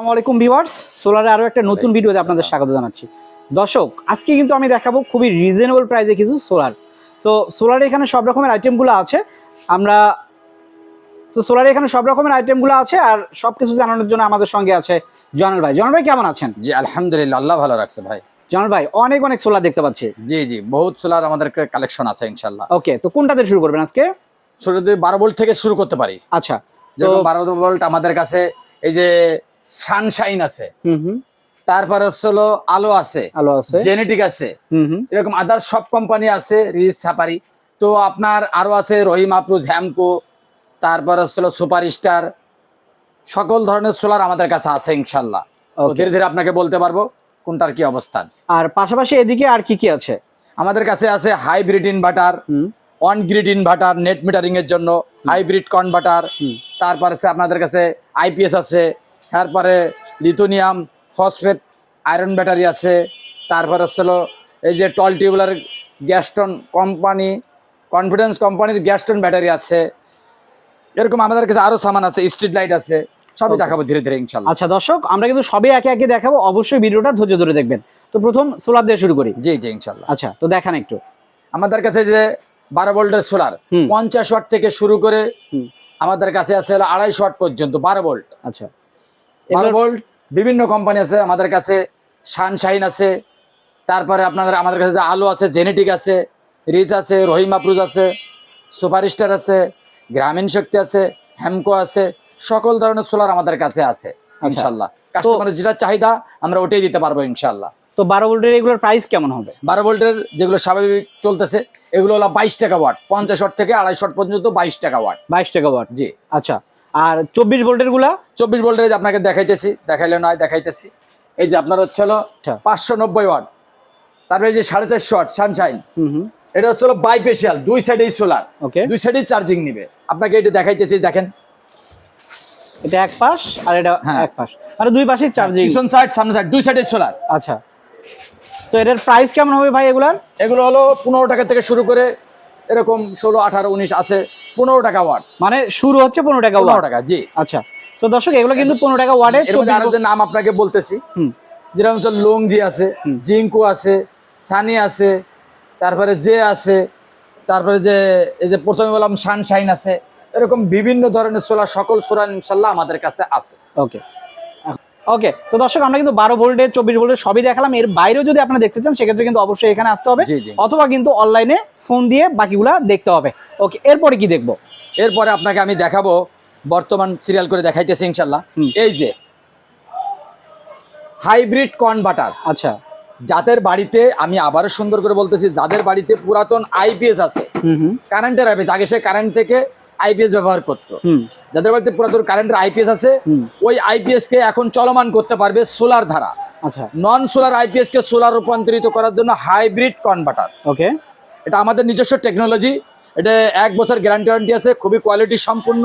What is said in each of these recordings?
আসসালামু আলাইকুম ভিউয়ার্স সোলারে আরও একটা নতুন ভিডিওতে আপনাদের স্বাগত জানাচ্ছি। দর্শক আজকে কিন্তু আমি দেখাবো খুবই রিজনেবল প্রাইসে কিছু সোলার। সো সোলারে এখানে সব রকমের আইটেমগুলো আছে। আমরা তো সোলারে এখানে সব রকমের আইটেমগুলো আছে আর সব কিছু জানানোর জন্য আমাদের সঙ্গে আছে জনাল ভাই। জনাল ভাই কেমন আছেন? জি আলহামদুলিল্লাহ আল্লাহ ভালো রাখছে ভাই। জনাল ভাই অনেক অনেক সোলার দেখতে পাচ্ছি। জি জি বহুত সোলার আমাদের কালেকশন আছে ইনশাল্লাহ ওকে তো কোনটা দিয়ে শুরু করবেন আজকে? যদি বারো ভোল্ট থেকে শুরু করতে পারি। আচ্ছা যেরকম বারো ভোল্ট আমাদের কাছে এই যে সানশাইন আছে। হুম হুম। তারপরে হচ্ছে হলো আলো আছে। আলো আছে। জেনেটিক আছে। এরকম আদার সব কোম্পানি আছে রিচ সাপারি তো আপনার আরও আছে রহিম আপ্রুজ হ্যামকো তারপর হচ্ছে হলো সুপার স্টার সকল ধরনের সোলার আমাদের কাছে আছে ইনশাল্লাহ। ধীরে ধীরে আপনাকে বলতে পারব কোনটার কি অবস্থান। আর পাশাপাশি এদিকে আর কি কি আছে? আমাদের কাছে আছে hybrid inverter on grid inverter net metering এর জন্য হাইব্রিড কনভার্টার। তারপর হচ্ছে আপনাদের কাছে আইপিএস আছে তারপরে লিথোনিয়াম ফসফেট আয়রন ব্যাটারি আছে। তারপর হলো এই যে tall tubular Gaston company confidence কোম্পানির গ্যাস্টন ব্যাটারি আছে। এরকম আমাদের কাছে আরও সামান আছে স্ট্রিট লাইট আছে সবই দেখাবো ধীরে ধীরে ইনশাল্লাহ। আচ্ছা দর্শক আমরা কিন্তু সবই একে একে দেখাবো। অবশ্যই ভিডিওটা ধৈর্য ধরে দেখবেন। তো প্রথম সোলার দিয়ে শুরু করি। জি জি ইনশাল্লাহ। আচ্ছা তো দেখান একটু। আমাদের কাছে যে বারো ভোল্টের সোলার পঞ্চাশ ওয়াট থেকে শুরু করে আমাদের কাছে আছে আড়াইশো ওয়াট পর্যন্ত বারো ভোল্ট। আচ্ছা। বারো ভোল্ট বিভিন্ন কোম্পানি আছে আমাদের কাছে সানশাইন আছে তারপরে আপনাদের আমাদের কাছে যে আলো আছে জেনেটিক আছে রিচ আছে রহিম আপ্রুজ আছে সুপারস্টার আছে গ্রামীণ শক্তি আছে হ্যামকো আছে সকল ধরনের সোলার আমাদের কাছে আছে ইনশাল্লাহ কাস্টমারের যেটা চাহিদা আমরা ওটাই দিতে পারব ইনশাল্লাহ তো বারো ভোল্টের এগুলোর প্রাইস কেমন হবে? বারো ভোল্টের যেগুলো স্বাভাবিক চলতেছে এগুলো হলো বাইশ টাকা ওয়াট পঞ্চাশ ওয়াট থেকে আড়াইশো ওয়াট পর্যন্ত বাইশ টাকা ওয়াট বাইশ টাকা ওয়াট জি। আচ্ছা। আর চব্বিশ ভোল্টেরগুলা? চব্বিশ ভোল্টের যে আপনাকে দেখাইতেছি দেখাইলে নয় দেখাইতেছি। এই যে আপনার হচ্ছে হলো আচ্ছা। পাঁচশো নব্বই ওয়াট। তারপরে যে সাড়ে চারশো ওয়াট সানশাইন। এটা হচ্ছে হলো বাইপেশিয়াল দুই সাইডেই সোলার। ওকে। দুই সাইডেই চার্জিং নিবে। আপনাকে এটা দেখাইতেছি দেখেন। এটা এক পাশ আর এটা হ্যাঁ। এক পাশ। মানে দুই পাশে চার্জিং। পিছন সাইড সামনে সাইড দুই সাইডেই সোলার। আচ্ছা। তো এটার প্রাইস কেমন হবে ভাই এগুলার? এগুলো হলো পনেরো টাকা থেকে শুরু করে এরকম ষোলো আঠারো উনিশ আছে। পনেরো টাকা ওয়াট। মানে শুরু হচ্ছে পনেরো টাকা পনেরো টাকা জি। আচ্ছা তো দর্শক এগুলো কিন্তু পনেরো টাকা ওয়ার্ডে এর আরও যে নাম আপনাকে বলতেছি। যেরকম হচ্ছে লংজি আছে জিঙ্কু আছে সানি আছে তারপরে জে আছে তারপরে যে এই যে প্রথমে বললাম সানশাইন আছে এরকম বিভিন্ন ধরনের সোলার সকল সোলার ইনশাল্লাহ আমাদের কাছে আছে। ওকে। ওকে তো দর্শক আমরা কিন্তু বারো ভোল্টের চব্বিশ ভোল্টের সবই দেখালাম। এর বাইরেও যদি আপনারা দেখতে চান সেক্ষেত্রে কিন্তু অবশ্যই এখানে আসতে হবে। অথবা কিন্তু অনলাইনে ফোন দিয়ে বাকিগুলা দেখতে হবে। ওকে এরপরে কি দেখব? এরপরে আপনাকে আমি দেখাবো বর্তমান সিরিয়াল করে দেখাইতেছি ইনশাল্লাহ। এই যে হাইব্রিড কনভার্টার আচ্ছা। যাদের বাড়িতে আমি আবারও সুন্দর করে বলতেছি যাদের বাড়িতে পুরাতন আইপিএস আছে কারেন্টের আইপিএস আগে সে কারেন্ট থেকে আইপিএস ব্যবহার করতো। যাদের বাড়িতে পুরাতন কারেন্টের আইপিএস আছে ওই আইপিএস কে এখন চলমান করতে পারবে সোলার ধারা। আচ্ছা। নন সোলার আইপিএস কে সোলার রূপান্তরিত করার জন্য হাইব্রিড কনভার্টার ওকে এটা আমাদের নিজস্ব টেকনোলজি এটা এক বছর গ্যারান্টি ওয়ারেন্টি আছে খুবই কোয়ালিটি সম্পূর্ণ।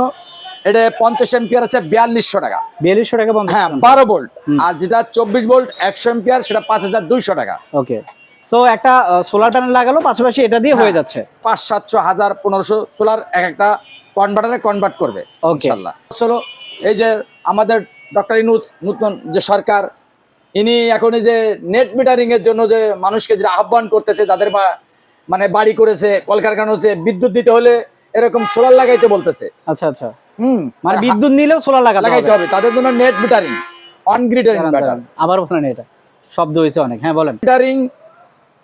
এটা পঞ্চাশ এম্পিয়ার আছে বিয়াল্লিশশো টাকা। বিয়াল্লিশশো টাকা হ্যাঁ বারো ভোল্ট হুম। আর যেটা চব্বিশ ভোল্ট একশো এম্পিয়ার সেটা পাঁচ হাজার দুইশো টাকা। ওকে সো একটা সোলার প্যানেল লাগালো পাশাপাশি এটা দিয়ে হয়ে হ্যাঁ। যাচ্ছে। পাঁচ সাতশো হাজার পনেরোশো সোলার এক একটা কনভার্টারে কনভার্ট করবে. ইনশাল্লাহ। চলো এই যে আমাদের ডক্টর ইনুজ নতুন যে সরকার ইনি এখন এই যে নেট মিটারিং এর জন্য যে মানুষকে যে আহ্বান করতেছে যাদের বা- মানে বাড়ি করেছে কলকারখানা হচ্ছে বিদ্যুৎ দিতে হলে এরকম সোলার লাগাইতে বলতেছে। আচ্ছা আচ্ছা। হুম মানে বিদ্যুৎ নিলেও সোলার লাগাতে লাগাইতে হবে। তাদের জন্য net metering on grid inverter আবার বলেন এটা শব্দ হয়েছে অনেক। হ্যাঁ বলেন। মিটারিং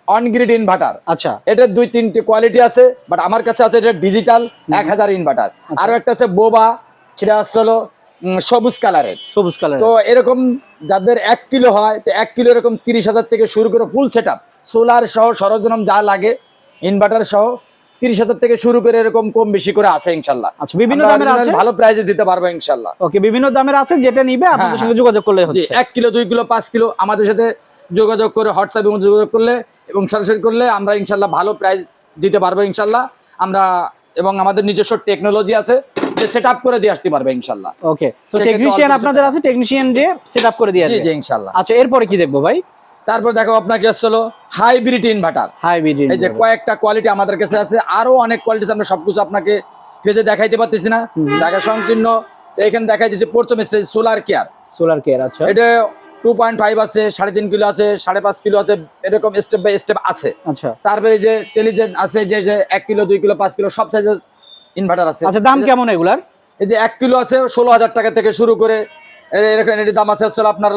অন গ্রিড ইনভার্টার আচ্ছা। এটার দুই তিনটি কোয়ালিটি আছে বাট আমার কাছে আছে এটা ডিজিটাল এক হাজার ইনভার্টার আরও একটা আছে বোবা সেটা হচ্ছে হলো সবুজ কালারের সবুজ কালার তো এরকম যাদের এক কিলো হয় তো এক কিলো এরকম তিরিশ হাজার থেকে শুরু করে ফুল সেট আপ সোলার সহ সরঞ্জাম যা লাগে ইনভার্টার সহ তিরিশ হাজার থেকে শুরু করে এরকম কম বেশি করে আছে ইনশাল্লাহ। আচ্ছা বিভিন্ন দামের আছে? ভালো প্রাইজে দিতে পারব ইনশাল্লাহ। ওকে বিভিন্ন দামের আছে যেটা নিবে আপনাদের হ্যাঁ, সঙ্গে যোগাযোগ করলে হচ্ছে। এক কিলো দুই কিলো পাঁচ কিলো আমাদের সাথে যোগাযোগ করে হোয়াটসঅ্যাপে যোগাযোগ করলে এবং সরাসরি করলে আমরা ইনশাল্লাহ ভালো প্রাইস দিতে পারব ইনশাল্লাহ। আমরা এবং আমাদের নিজস্ব টেকনোলজি আছে যে সেট আপ করে দিয়ে আসতে পারবে ইনশাল্লাহ। ওকে টেকনিশিয়ান আপনাদের আছে টেকনিশিয়ান যে সেট আপ করে দিয়ে জি জি ইনশাল্লাহ। আচ্ছা এরপরে কি দেখব ভাই? তারপর দেখো আপনাকে হলো হাইব্রিড ইনভার্টার হাইব্রিড এই যে কয়েকটা কোয়ালিটি আমাদের কাছে আছে আরও অনেক কোয়ালিটি আমরা সবকিছু আপনাকে ফেজে দেখাইতে পারতেছি না। জায়গা সংকীর্ণ এখানে দেখাইতেছি প্রথম stage solar care solar care আচ্ছা। এটা টু পয়েন্ট ফাইভ আছে সাড়ে তিন কিলো আছে সাড়ে পাঁচ কিলো আছে এরকম স্টেপ বাই স্টেপ আছে। আচ্ছা। তারপরে যে টেলিজেন্ট আছে যে যে এক কিলো দুই কিলো পাঁচ কিলো সব সাইজের ইনভার্টার আছে। আচ্ছা দাম কেমন এগুলার? এই যে এক কিলো আছে ষোলো হাজার টাকা থেকে শুরু করে এরকম এটির দাম আছে হচ্ছে আপনার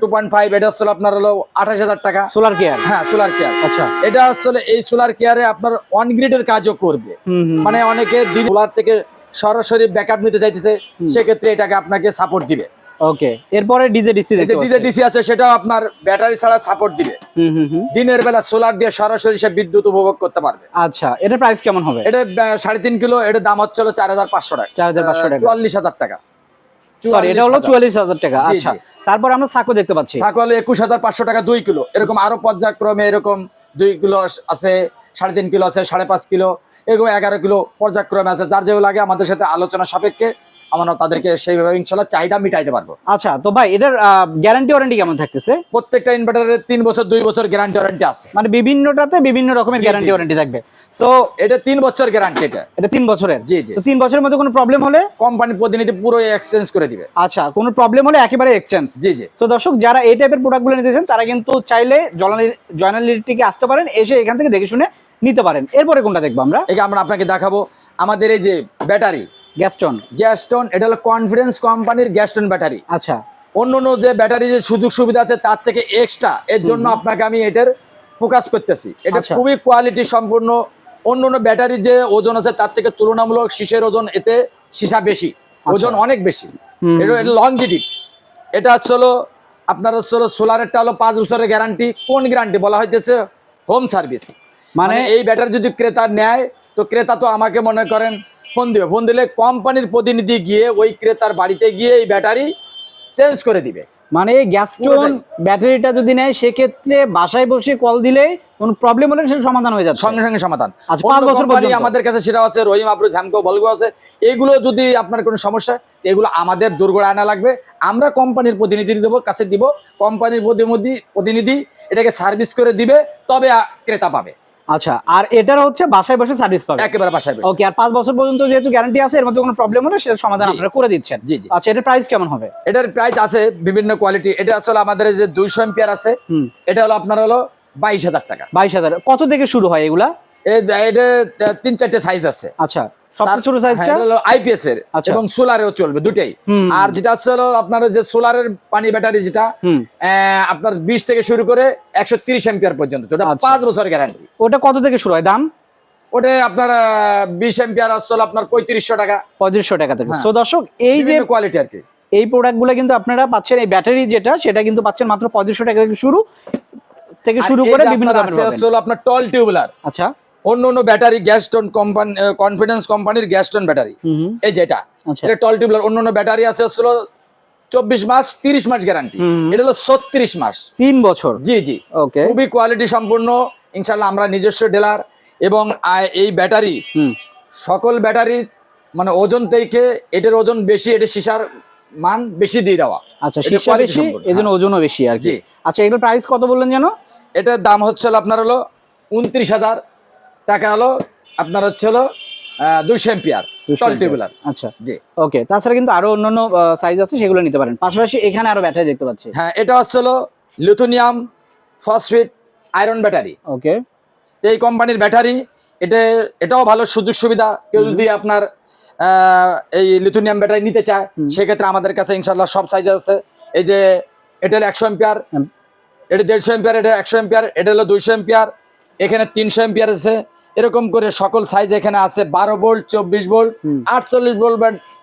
টু পয়েন্ট ফাইভ এটা হচ্ছে আপনার হলো আঠাশ হাজার টাকা। সোলার কেয়ার হ্যাঁ সোলার কেয়ার আচ্ছা। এটা আসলে এই সোলার কেয়ারে আপনার অন গ্রিডের কাজও করবে। মানে অনেকে সোলার থেকে সরাসরি ব্যাকআপ নিতে চাইতেছে সেক্ষেত্রে এটাকে আপনাকে সাপোর্ট দিবে। ওকে এরপরে ডিজে ডিসি যে ডিজে ডিসি আছে সেটাও আপনার ব্যাটারি ছাড়া সাপোর্ট দিবে। দিনের বেলা সোলার দিয়ে সরাসরি সে বিদ্যুৎ উপভোগ করতে পারবে। আচ্ছা এটা প্রাইস কেমন হবে? এটা সাড়ে তিন কিলো এটার দাম হচ্ছে চার হাজার পাঁচশো টাকা। 4,500 টাকা। চুয়াল্লিশ হাজার টাকা। সরি এটা হলো চুয়াল্লিশ হাজার টাকা। আচ্ছা তারপর আমরা সাকো দেখতে পাচ্ছি। সাকল একুশ হাজার পাঁচশো টাকা দুই কিলো। এরকম আরও পর্যায়ক্রমে এরকম দুই কিলো আছে সাড়ে তিন কিলো আছে সাড়ে পাঁচ কিলো এরকম এগারো কিলো পর্যায়ক্রমে আছে। যার যেগুলো লাগে আমাদের সাথে আলোচনা সাপেক্ষে আমরা তাদেরকে সেইভাবে ইনশাল্লাহ চাহিদা মিটাইতে পারব। আচ্ছা তো ভাই এটার গ্যারান্টি ওয়ারেন্টি কেমন থাকতেছে? প্রত্যেকটা ইনভার্টারের তিন বছর দুই বছর গ্যারান্টি ওয়ারেন্টি আছে। মানে বিভিন্নটাতে বিভিন্ন রকমের গ্যারান্টি ওয়ারেন্টি থাকবে। তো এটা তিন বছর গ্যারান্টি এটা। এটা তিন বছরের? জি জি। তিন বছরের মধ্যে কোনো প্রবলেম হলে? কোম্পানির প্রতিনিধি পুরো এক্সচেঞ্জ করে দিবে। আচ্ছা কোনো প্রবলেম হলে একেবারে এক্সচেঞ্জ জি জি। তো দর্শক যারা এই টাইপের প্রোডাক্টগুলো নিতে চান তারা কিন্তু চাইলে জয়নালিটিকে আসতে পারেন এসে এখান থেকে দেখে শুনে নিতে পারেন। এরপরে কোনটা দেখব আমরা? এই আমরা আপনাকে দেখাবো। আমাদের এই যে ব্যাটারি গ্যাস্টন গ্যাস্টন এটা হলো কনফিডেন্স কোম্পানির গ্যাস্টন ব্যাটারি। আচ্ছা। অন্য অন্য যে ব্যাটারি যে সুযোগ সুবিধা আছে তার থেকে এক্সট্রা এর জন্য আপনাকে আমি এটার ফোকাস করতেছি। এটা আচ্ছা। খুবই কোয়ালিটি সম্পূর্ণ অন্য অন্য ব্যাটারি যে ওজন আছে তার থেকে তুলনামূলক শীষের ওজন এতে সীসা বেশি ওজন অনেক বেশি। এটা লংজিটিভ এটা হচ্ছে হলো আপনার হচ্ছে হলো সোলারেরটা হলো পাঁচ বছরের গ্যারান্টি কোন গ্যারান্টি বলা হইতেছে? হোম সার্ভিস মানে? মানে এই ব্যাটারি যদি ক্রেতা নেয় তো ক্রেতা তো আমাকে মনে করেন ফোন দিবে। ফোন দিলে কোম্পানির প্রতিনিধি গিয়ে ওই ক্রেতার বাড়িতে গিয়ে এই ব্যাটারি চেঞ্জ করে দিবে। মানে এই গ্যাস্টন ব্যাটারিটা যদি নেয় সেক্ষেত্রে বাসায় বসে কল দিলে কোনো প্রবলেম হলে সেটা সমাধান হয়ে যাচ্ছে। সঙ্গে সঙ্গে সমাধান। আচ্ছা, পাঁচ বছর পর্যন্ত। আমাদের কাছে সেটা আছে রহিম আবরু ঝামকো বলগো আছে। এগুলো যদি আপনার কোনো সমস্যা এগুলো আমাদের দুর্গড় আনা লাগবে। আমরা কোম্পানির প্রতিনিধি দেবো কাছে দিব। কোম্পানির প্রতিনিধি প্রতিনিধি এটাকে সার্ভিস করে দিবে তবে ক্রেতা পাবে। আচ্ছা আর এটার হচ্ছে বাসায় বসে সার্ভিস পাবে। একেবারে বাসায় বসে। ওকে আর পাঁচ বছর পর্যন্ত যেহেতু গ্যারান্টি আছে এর মধ্যে কোনো প্রবলেম হলে সেটা সমাধান আপনারা করে দিচ্ছেন। জি জি। আচ্ছা এটার প্রাইস কেমন হবে? এটার প্রাইস আছে বিভিন্ন কোয়ালিটি এটা আসলে আমাদের যে দুইশো এম্পিয়ার আছে এটা হলো আপনার হলো বাইশ হাজার টাকা। বাইশ হাজার। কত থেকে শুরু হয় এগুলা? এই- এটা তিন চারটে সাইজ আছে। আচ্ছা সবচেয়ে ছোট সাইজটা আইপিএস এর আচ্ছা। এবং সোলারেও চলবে দুটেই। আর যেটা হচ্ছে হলো আপনার যে সোলারের পানি ব্যাটারি যেটা আপনার বিশ থেকে শুরু করে একশো তিরিশ এম্পিয়ার পর্যন্ত ওটা আচ্ছা। পাঁচ বছর গ্যারান্টি ওটা কত থেকে শুরু হয়? দাম? ওটা আপনার বিশ এম্পিয়ার আসলে আপনার পঁয়ত্রিশশো টাকা। পঁয়ত্রিশশো টাকা থেকে। হ্যাঁ। সো দর্শক এই যে কোয়ালিটি আর কি। এই প্রোডাক্টগুলো কিন্তু আপনারা পাচ্ছেন এই ব্যাটারি যেটা সেটা কিন্তু পাচ্ছেন মাত্র পঁয়ত্রিশশো টাকা থেকে শুরু থেকে শুরু করে বিভিন্ন দামের আছে হলো আপনার টল টিউবুলার আচ্ছা। অন্য অন্য ব্যাটারি গ্যাসটন কোম্পানি কনফিডেন্স কোম্পানির গ্যাসটন ব্যাটারি। এই যেটা। আচ্ছা। এটা টল টিউবুলার অন্য অন্য ব্যাটারি আছে হচ্ছে চব্বিশ মাস তিরিশ মাস গ্যারান্টি এটা হলো ছত্রিশ মাস। তিন বছর? জি জি। ওকে খুবই কোয়ালিটি সম্পূর্ণ ইনশাল্লাহ আমরা নিজস্ব ডিলার এবং এই ব্যাটারি সকল ব্যাটারি মানে ওজন থেকে এটার ওজন বেশি এটা সীসার মান বেশি দিয়ে দেওয়া। আচ্ছা শীর্ষা বেশি সম্পূর্ণ, এই জন্য হ্যাঁ। ওজনও বেশি আর কি। আচ্ছা এগুলোর প্রাইস কত বললেন যেন? এটার দাম হচ্ছে আপনার হলো উনত্রিশ হাজার টাকা হলো আপনার হচ্ছে হলো দুইশো এম্পিয়ার টল টিউবুলার আচ্ছা। জি। ওকে তাছাড়া কিন্তু আরও অন্যান্য সাইজ আছে সেগুলো নিতে পারেন। পাশাপাশি এখানে আরও ব্যাটারি দেখতে পাচ্ছি। হ্যাঁ এটা হচ্ছে হলো lithium phosphate iron battery okay. এই কোম্পানির ব্যাটারি এটা এটাও ভালো সুযোগ সুবিধা। কেউ যদি আপনার এই লিথুনিয়াম ব্যাটারি নিতে চায় সেক্ষেত্রে আমাদের কাছে ইনশাল্লাহ সব সাইজ আছে। এই যে এটা হলো একশো এম্পিয়ার এটা দেড়শো এম্পিয়ার এটা একশো এম্পিয়ার এটা হলো দুইশো এম্পিয়ার এখানে তিনশো এম্পিয়ার আছে। এরকম করে সকল সাইজ এখানে আছে বারো ভোল্ট চব্বিশ ভোল্ট আটচল্লিশ ভোল্ট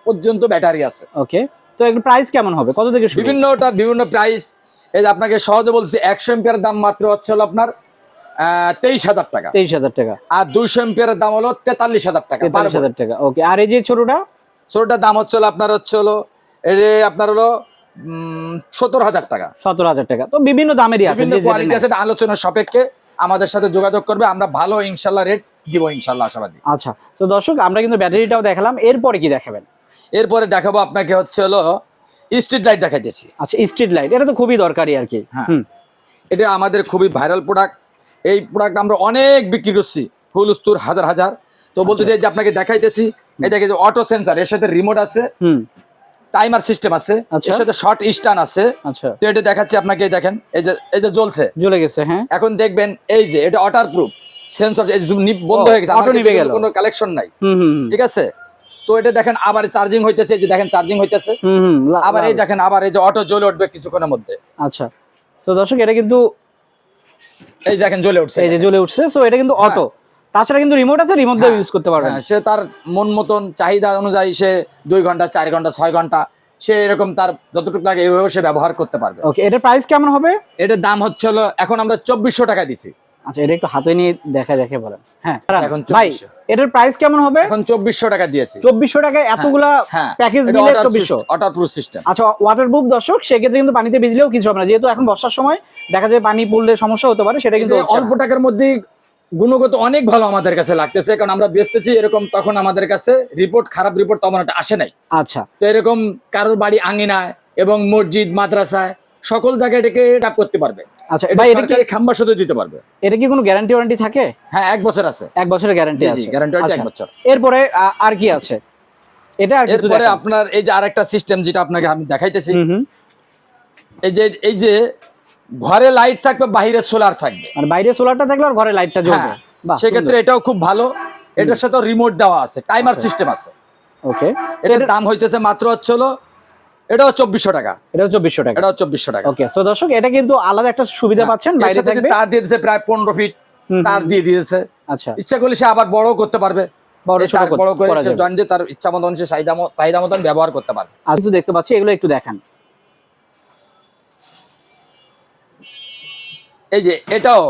পর্যন্ত ব্যাটারি আছে। ওকে তো এগুলো প্রাইস কেমন হবে? কত থেকে শুরু? বিভিন্নটা বিভিন্ন প্রাইস এই যে আপনাকে সহজে বলছি একশো এম্পিয়ার দাম মাত্র হচ্ছে হলো আপনার তেইশ হাজার টাকা। তেইশ হাজার টাকা। আর দুইশো এম্পিয়ারের দাম হলো তেতাল্লিশ হাজার টাকা তেতাল্লিশ হাজার টাকা। ওকে আর এই যে ছোটটা? ছোটটার দাম হচ্ছে হলো আপনার হচ্ছে হলো এর আপনার হলো সত্তর হাজার টাকা। সতেরো হাজার টাকা। তো বিভিন্ন দামেরই আছে। বিভিন্ন কোয়ালিটি আছে আলোচনার সাপেক্ষে আমাদের সাথে যোগাযোগ করবে আমরা ভালো ইনশাল্লাহ রেট দিব ইনশাল্লাহ আশাবাদী। আচ্ছা তো দর্শক আমরা কিন্তু ব্যাটারিটাও দেখালাম এরপরে কি দেখাবেন? এরপরে দেখাবো আপনাকে হচ্ছে হলো স্ট্রিট লাইট দেখাইতেছি। আচ্ছা স্ট্রিট লাইট এটা তো খুবই দরকারি আর কি। হ্যাঁ। এটা আমাদের খুবই ভাইরাল প্রোডাক্ট এই প্রোডাক্ট আমরা অনেক বিক্রি করছি হুলস্তুর হাজার হাজার। তো বলতে চাই যে আপনাকে দেখাইতেছি এই দেখে যে অটো সেন্সার এর সাথে রিমোট আছে। হুম। টাইমার সিস্টেম আছে। আচ্ছা। এর সাথে শর্ট স্টান আছে। আচ্ছা। তো এটা দেখাচ্ছি আপনাকে দেখেন এই যে এই যে জ্বলছে। জ্বলে গেছে হ্যাঁ। এখন দেখবেন এই যে এটা ওয়াটার প্রুফ সেন্সর এই নিপ বন্ধ হয়ে গেছে। গেল। কোনো কালেকশন নাই। ঠিক আছে? তো এটা দেখেন আবার চার্জিং হইতেছে এই যে দেখেন চার্জিং হইতেছে। আবার এই দেখেন আবার এই যে অটো জ্বলে উঠবে কিছুক্ষণের মধ্যে। আচ্ছা। তো দর্শক এটা কিন্তু এই দেখেন জ্বলে উঠছে। এই যে জ্বলে উঠছে সো এটা কিন্তু অটো তাছাড়া কিন্তু রিমোট আছে রিমোট দিয়ে ইউজ করতে পারবেন। হ্যাঁ, সে তার মন মতন চাহিদা অনুযায়ী সে দুই ঘণ্টা চার ঘণ্টা ছয় ঘণ্টা সে এরকম তার যতটুকু লাগে এইভাবে সে ব্যবহার করতে পারবে। ওকে এটার প্রাইস কেমন হবে? এটার দাম হচ্ছে হলো এখন আমরা চব্বিশশো টাকা দিছি। আচ্ছা এটা একটু হাতে নিয়ে দেখা দেখে বলেন। হ্যাঁ এখন ভাই এটার প্রাইস কেমন হবে? এখন চব্বিশশো টাকা দিয়েছি। চব্বিশশো টাকায় এতগুলা হ্যাঁ প্যাকেজ দিলে চব্বিশশো। অটার প্রুফ সিস্টেম আচ্ছা ওয়াটারপ্রুফ দর্শক সেক্ষেত্রে কিন্তু পানিতে ভিজলেও কিছু হবে না। যেহেতু এখন বর্ষার সময় দেখা যায় পানি পড়লে সমস্যা হতে পারে সেটা কিন্তু অল্প টাকার মধ্যে গুণগত অনেক ভালো আমাদের কাছে লাগতেছে কারণ আমরা বেচতেছি এরকম তখন আমাদের কাছে রিপোর্ট খারাপ রিপোর্ট তেমন একটা আসে নাই। আচ্ছা। তো এরকম কারোর বাড়ি আঙিনায় এবং মসজিদ মাদ্রাসায় সকল জায়গায় এটাকে ডাক করতে পারবে। আচ্ছা ভাই এটা কি খাম্বার সাথে দিতে পারবে। এটা কি কোনো গ্যারান্টি ওয়ারেন্টি থাকে? হ্যাঁ এক বছর আছে। এক বছরের গ্যারান্টি আছে। গ্যারান্টি এক আচ্ছা, বছর। এরপরে আর কি আছে? এটা আর কিছু এরপরে আপনার এই যে আরেকটা সিস্টেম যেটা আপনাকে আমি দেখাইতেছি এই যে এই যে ঘরে লাইট থাকবে বাইরে সোলার থাকবে। মানে বাইরে সোলারটা থাকলে আর ঘরে লাইটটা জ্বলবে। হ্যাঁ সেক্ষেত্রে এটাও খুব ভালো। এটার সাথে রিমোট দেওয়া আছে টাইমার সিস্টেম আছে। ওকে এটার দাম হইতেছে মাত্র হচ্ছে হলো এটাও চব্বিশশো টাকা। এটা চব্বিশশো টাকা। এটাও চব্বিশশো টাকা। ওকে সো দর্শক এটা কিন্তু আলাদা একটা সুবিধা পাচ্ছেন বাইরে থাকবে। তার দিয়ে দিয়েছে প্রায় পনেরো ফিট তার দিয়ে দিয়েছে। আচ্ছা। ইচ্ছা করলে সে আবার বড় করতে পারবে। বড় করে করা সে যাবে। জয়েন দিয়ে তার ইচ্ছা মতন সে চাহিদা চাহিদা মতন ব্যবহার করতে পারবে। আর কিছু দেখতে পাচ্ছি এগুলো একটু দেখান। এই যে এটাও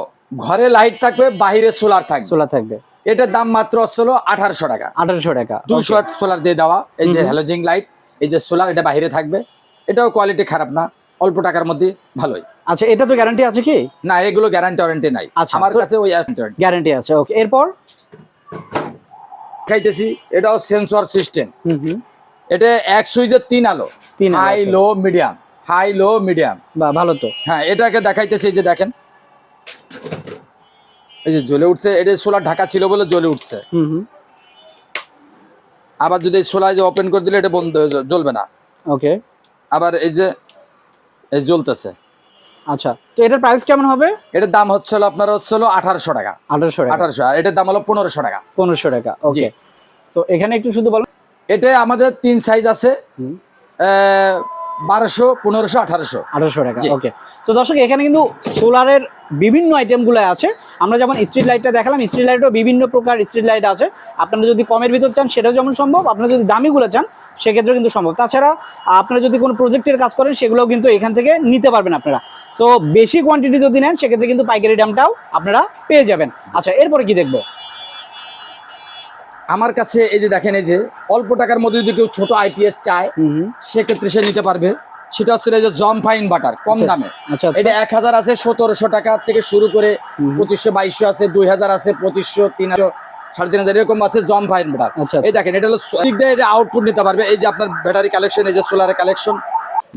ঘরে লাইট থাকবে বাইরে সোলার থাকবে। সোলার থাকবে। এটার দাম মাত্র হলো আঠারোশো টাকা। আঠারোশো টাকা দুইশো সোলার দিয়ে দেওয়া এই যে। হ্যালোজিং লাইট এই যে সোলার এটা বাইরে থাকবে। এটাও কোয়ালিটি খারাপ না অল্প টাকার মধ্যে ভালোই। আচ্ছা এটা তো গ্যারান্টি আছে কি? না এগুলো গ্যারান্টি ওয়ারেন্টি নাই। আচ্ছা, আমার কাছে ওই গ্যারান্টি আছে ওকে এরপর? খাইতেছি এটাও সেন্সর সিস্টেম হুম হুম। এটা এক সুইচের তিন আলো। তিন আলো, high low medium high low medium বা ভালো তো। হ্যাঁ এটাকে দেখাইতেছি এই যে দেখেন। এই যে জ্বলে উঠছে এটা সোলার ঢাকা ছিল বলে জ্বলে উঠছে। আবার যদি সোলার যে ওপেন করে দিলে এটা বন্ধ হয়ে জ্বলবে না। ওকে। আবার এই যে এই জ্বলতেছে। আচ্ছা তো এটার প্রাইস কেমন হবে? এটার দাম হচ্ছে হলো আপনার হচ্ছে হলো আঠারোশো টাকা। আঠারোশো আঠারোশো আর এটার দাম হলো পনেরোশো টাকা। পনেরোশো টাকা ওকে। সো এখানে একটু শুধু বলো। এটা আমাদের তিন সাইজ আছে। হুম। বারোশো পনেরোশো আঠারোশো। আঠারোশো টাকা ওকে। তো দর্শক এখানে কিন্তু সোলারের বিভিন্ন আইটেমগুলো আছে। আমরা যেমন স্ট্রিট লাইটটা দেখালাম স্ট্রিট লাইটও বিভিন্ন প্রকার স্ট্রিট লাইট আছে। আপনারা যদি কমের ভিতর চান সেটাও যেমন সম্ভব। আপনারা যদি দামিগুলো চান সেক্ষেত্রেও কিন্তু সম্ভব। তাছাড়া আপনারা যদি কোনো প্রজেক্টের কাজ করেন সেগুলোও কিন্তু এখান থেকে নিতে পারবেন আপনারা। সো বেশি কোয়ান্টিটি যদি নেন সেক্ষেত্রে কিন্তু পাইকারি দামটাও আপনারা পেয়ে যাবেন। আচ্ছা এরপরে কি দেখব? আমার কাছে এই যে দেখেন এই যে অল্প টাকার মধ্যে যদি কেউ ছোট আইপিএস চায় সেক্ষেত্রে সে নিতে পারবে। সেটা হচ্ছে যে জম ফাইন বাটার কম আচ্ছা। দামে। আচ্ছা আচ্ছা। এটা এক হাজার আছে সতেরোশো টাকা থেকে শুরু করে। পঁচিশশো বাইশশো আছে দুই হাজার আছে পঁচিশশো তিন সাড়ে তিন হাজার এরকম আছে জম ফাইন বাটার আচ্ছা এই দেখেন এটা হলো দিক দিয়ে এটা আউটপুট নিতে পারবে। এই যে আপনার ব্যাটারি কালেকশন এই যে সোলারের কালেকশন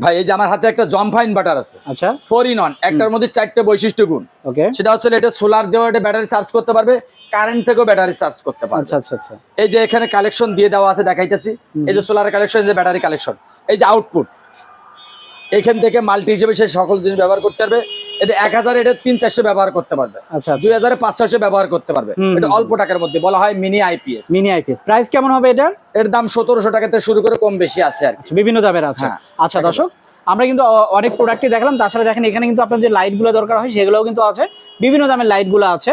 ভাই এই যে আমার হাতে একটা জম ফাইন বাটার আছে। আচ্ছা। ফোর ইন ওয়ান একটার মধ্যে চারটে বৈশিষ্ট্য গুণ। ওকে। সেটা হচ্ছে এটা সোলার দেওয়া এটা ব্যাটারি চার্জ করতে পারবে কারেন্ট থেকেও ব্যাটারি চার্জ করতে পারবে। আচ্ছা আচ্ছা আচ্ছা। এই যে এখানে কালেকশন দিয়ে দেওয়া আছে দেখাইতেছি। এই যে সোলার কালেকশন এই যে ব্যাটারি কালেকশন এই যে আউটপুট এখান থেকে মাল্টি হিসেবে সে সকল জিনিস ব্যবহার করতে পারবে। এটা এক হাজার এটা তিন চারশো ব্যবহার করতে পারবে। আচ্ছা দুই হাজারে পাঁচ চারশো ব্যবহার করতে পারবে। এটা অল্প টাকার মধ্যে বলা হয় mini IPS mini IPS price কেমন হবে এটার? এর দাম সতেরোশো টাকা থেকে শুরু করে কম বেশি আছে আর আচ্ছা, বিভিন্ন দামের আছে। হ্যাঁ, আচ্ছা। দর্শক আমরা কিন্তু অনেক প্রোডাক্টই দেখলাম। তাছাড়া দেখেন এখানে কিন্তু আপনার যে লাইটগুলো দরকার হয় সেগুলোও কিন্তু আছে। বিভিন্ন দামের লাইটগুলো আছে।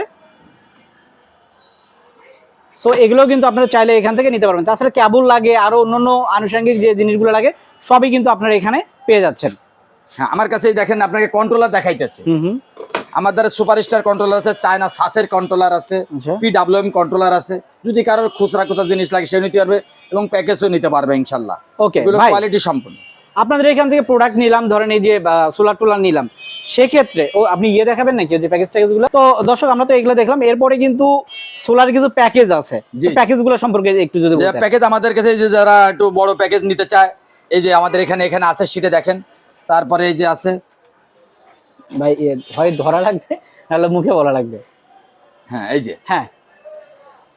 সো এগুলোও কিন্তু আপনারা চাইলে এখান থেকে নিতে পারবেন। তাছাড়া কেবল লাগে আরও অন্যান্য আনুষঙ্গিক যে জিনিসগুলো লাগে সবই কিন্তু আপনারা এখানে পেয়ে যাচ্ছেন। হ্যাঁ আমার কাছে এই দেখেন আপনাকে কন্ট্রোলার দেখাইতেছে। আমার দ্বারা সুপারস্টার কন্ট্রোলার আছে চায়না সাসের কন্ট্রোলার আছে আচ্ছা। পিডাব্লিউএম কন্ট্রোলার আছে। যদি কারোর খুচরা খুচরা জিনিস লাগে সে নিতে পারবে এবং প্যাকেজও নিতে পারবে ইনশাল্লাহ। ওকে কোয়ালিটি সম্পূর্ণ। আপনাদের এখান থেকে প্রোডাক্ট নিলাম ধরেন এই যে সোলার টোলার নিলাম। সেক্ষেত্রে ও আপনি ইয়ে দেখাবেন নাকি যে প্যাকেজ ট্যাকেজগুলো তো দর্শক আমরা তো এগুলো দেখলাম এরপরে কিন্তু সোলার কিছু প্যাকেজ আছে। প্যাকেজগুলো সম্পর্কে একটু যদি প্যাকেজ আমাদের কাছে যে যারা একটু বড় প্যাকেজ নিতে চায় এই যে আমাদের এখানে এখানে আছে সিটে দেখেন। তারপরে এই যে আছে ভাই হয় ধরা লাগবে নাহলে মুখে বলা লাগবে। হ্যাঁ এই যে। হ্যাঁ।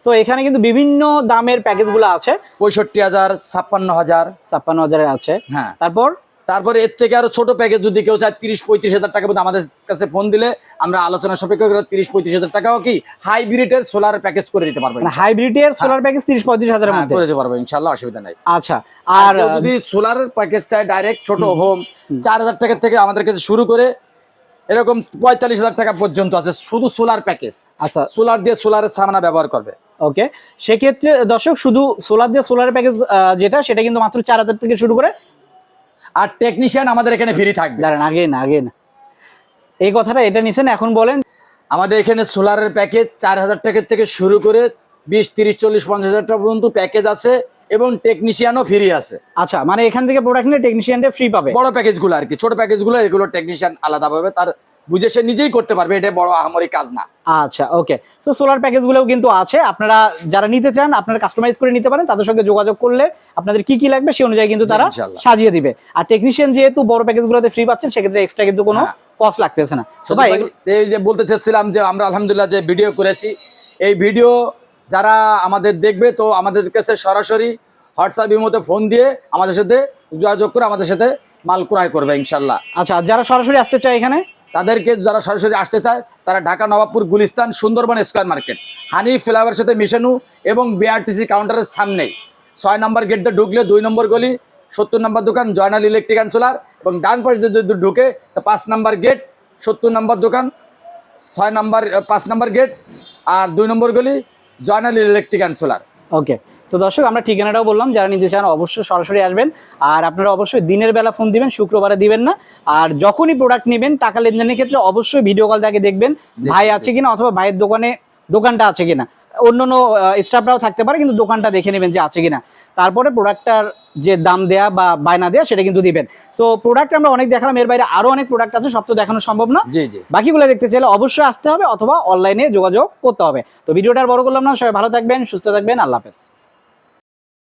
সো এখানে কিন্তু বিভিন্ন দামের প্যাকেজগুলো আছে। পঁয়ষট্টি হাজার ছাপ্পান্ন হাজার। ছাপ্পান্ন হাজারের আছে। হ্যাঁ। তারপর তারপরে এর থেকে আরও ছোট প্যাকেজ যদি কেউ চায় তিরিশ পঁয়ত্রিশ হাজার টাকা পর্যন্ত আমাদের কাছে ফোন দিলে আমরা আলোচনা সাপেক্ষ করে তিরিশ পঁয়ত্রিশ হাজার টাকাও কি হাইব্রিডের সোলার প্যাকেজ করে দিতে পারব হাইব্রিডের সোলার প্যাকেজ তিরিশ পঁয়ত্রিশ হাজারের হ্যাঁ, মধ্যে? করে দিতে পারব ইনশাল্লাহ অসুবিধা নাই। আচ্ছা আর আর যদি সোলার প্যাকেজ চায় ডাইরেক্ট ছোট হোম। চার হাজার টাকা থেকে আমাদের কাছে শুরু করে এরকম পঁয়তাল্লিশ হাজার টাকা পর্যন্ত আছে শুধু সোলার প্যাকেজ আচ্ছা। সোলার দিয়ে সোলারের সামনা ব্যবহার করবে। ওকে সেক্ষেত্রে দর্শক শুধু সোলার দিয়ে সোলার প্যাকেজ যেটা সেটা কিন্তু মাত্র চার হাজার থেকে শুরু করে আর টেকনিশিয়ান আমাদের এখানে ফ্রি থাকবে। দাঁড়ান আগে না আগে না। এই কথাটা এটা নিছেন এখন বলেন। আমাদের এখানে সোলারের প্যাকেজ চার হাজার টাকা থেকে শুরু করে বিশ তিরিশ চল্লিশ পঞ্চাশ হাজার টাকা পর্যন্ত প্যাকেজ আছে এবং টেকনিশিয়ানও ফ্রি আছে। আচ্ছা মানে এখান থেকে প্রোডাক্ট নিয়ে টেকনিশিয়ানটা ফ্রি পাবে। বড় প্যাকেজগুলো আর কি ছোট প্যাকেজগুলো এগুলো টেকনিশিয়ান আলাদা পাবে তার বুঝে সে নিজেই করতে পারবে এটা বড় আহামরি কাজ না। আচ্ছা ওকে। তো সোলার প্যাকেজগুলোও কিন্তু আছে আপনারা যারা নিতে চান আপনারা কাস্টমাইজ করে নিতে পারেন তাদের সঙ্গে যোগাযোগ করলে আপনাদের কি কি লাগবে সেই অনুযায়ী কিন্তু তারা। সাজিয়ে দিবে। আর টেকনিশিয়ান যেহেতু বড় প্যাকেজ প্যাকেজগুলোতে ফ্রি পাচ্ছেন সেক্ষেত্রে এক্সট্রা কিন্তু কোনো হ্যাঁ। কস্ট লাগতেছে না। তো ভাই এই যে বলতে চাচ্ছিলাম যে আমরা আলহামদুলিল্লাহ যে ভিডিও করেছি এই ভিডিও যারা আমাদের দেখবে তো আমাদের কাছে সরাসরি হোয়াটসঅ্যাপ মতো ফোন দিয়ে আমাদের সাথে যোগাযোগ করে আমাদের সাথে মাল ক্রয় করবে ইনশাল্লাহ আচ্ছা যারা সরাসরি আসতে চায় এখানে তাদেরকে যারা সরাসরি আসতে চায়, তারা Dhaka Nawabpur Gulistan Sundarban square market. Honey ফ্লাওয়ারের সাথে মিশানু এবং বিআরটিসি কাউন্টারের সামনেই। ছয় নম্বর গেট দিয়ে ঢুকলে দুই নম্বর গলি, সত্তর নম্বর দোকান জয়নাল ইলেকট্রিক অ্যান্ড সোলার এবং ডান পাশে যদি যদি ঢুকে, তো পাঁচ নম্বর গেট, সত্তর নম্বর দোকান, ছয় নম্বর, পাঁচ নম্বর গেট আর দুই নম্বর গলি Joynal electric and solar. Okay তো দর্শক আমরা ঠিকানাটাও বললাম যারা নিতে চান অবশ্যই সরাসরি আসবেন। আর আপনারা অবশ্যই দিনের বেলা ফোন দিবেন শুক্রবারে দিবেন না। আর যখনই প্রোডাক্ট নেবেন টাকা লেনদেনের ক্ষেত্রে অবশ্যই ভিডিও কল তাকে দেখবেন ভাই আছে কিনা অথবা ভাইয়ের দোকানে দোকানটা আছে কিনা। অন্য অন্য স্টাফরাও থাকতে পারে কিন্তু দোকানটা দেখে নেবেন যে আছে কিনা। তারপরে প্রোডাক্টটার যে দাম দেয়া বা বায়না দেয়া সেটা কিন্তু দিবেন। সো প্রোডাক্ট আমরা অনেক দেখালাম এর বাইরে আরও অনেক প্রোডাক্ট আছে সব তো দেখানো সম্ভব না। জি জি। বাকিগুলো দেখতে চাইলে অবশ্যই আসতে হবে অথবা অনলাইনে যোগাযোগ করতে হবে। তো ভিডিওটা আর বড় করলাম না সবাই ভালো থাকবেন সুস্থ থাকবেন আল্লাহ হাফেজ।